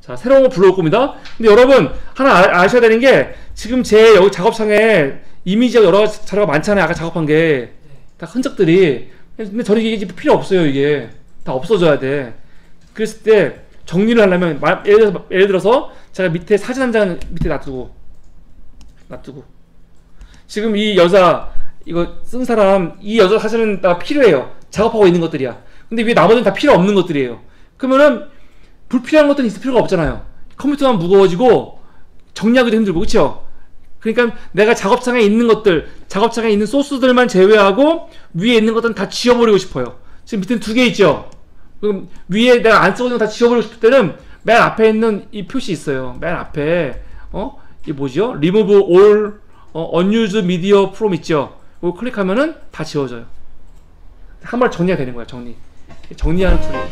자, 새로운 거 불러올 겁니다. 근데 여러분, 하나 아, 아셔야 되는 게, 지금 제 여기 작업창에 이미지가 여러 자료가 많잖아요. 아까 작업한 게. 다 흔적들이. 근데 저는 이게 필요 없어요, 이게. 다 없어져야 돼. 그랬을 때, 정리를 하려면, 마- 예를 들어서, 예를 들어서 제가 밑에 사진 한 장 밑에 놔두고, 놔두고. 지금 이 여자, 이거 쓴 사람, 이 여자 사진은 나 필요해요. 작업하고 있는 것들이야. 근데 왜 나머지는 다 필요 없는 것들이에요. 그러면은, 불필요한 것들은 있을 필요가 없잖아요. 컴퓨터만 무거워지고 정리하기도 힘들고 그렇죠? 그러니까 내가 작업창에 있는 것들, 작업창에 있는 소스들만 제외하고 위에 있는 것들은 다 지워버리고 싶어요. 지금 밑에 두 개 있죠? 그럼 위에 내가 안 쓰고 있는 거 다 지워버리고 싶을 때는 맨 앞에 있는 이 표시 있어요. 맨 앞에 어? 이 뭐죠? Remove all 어, unused media from 있죠? 이거 클릭하면은 다 지워져요. 한 번 정리가 되는 거야, 정리. 정리하는 툴이에요.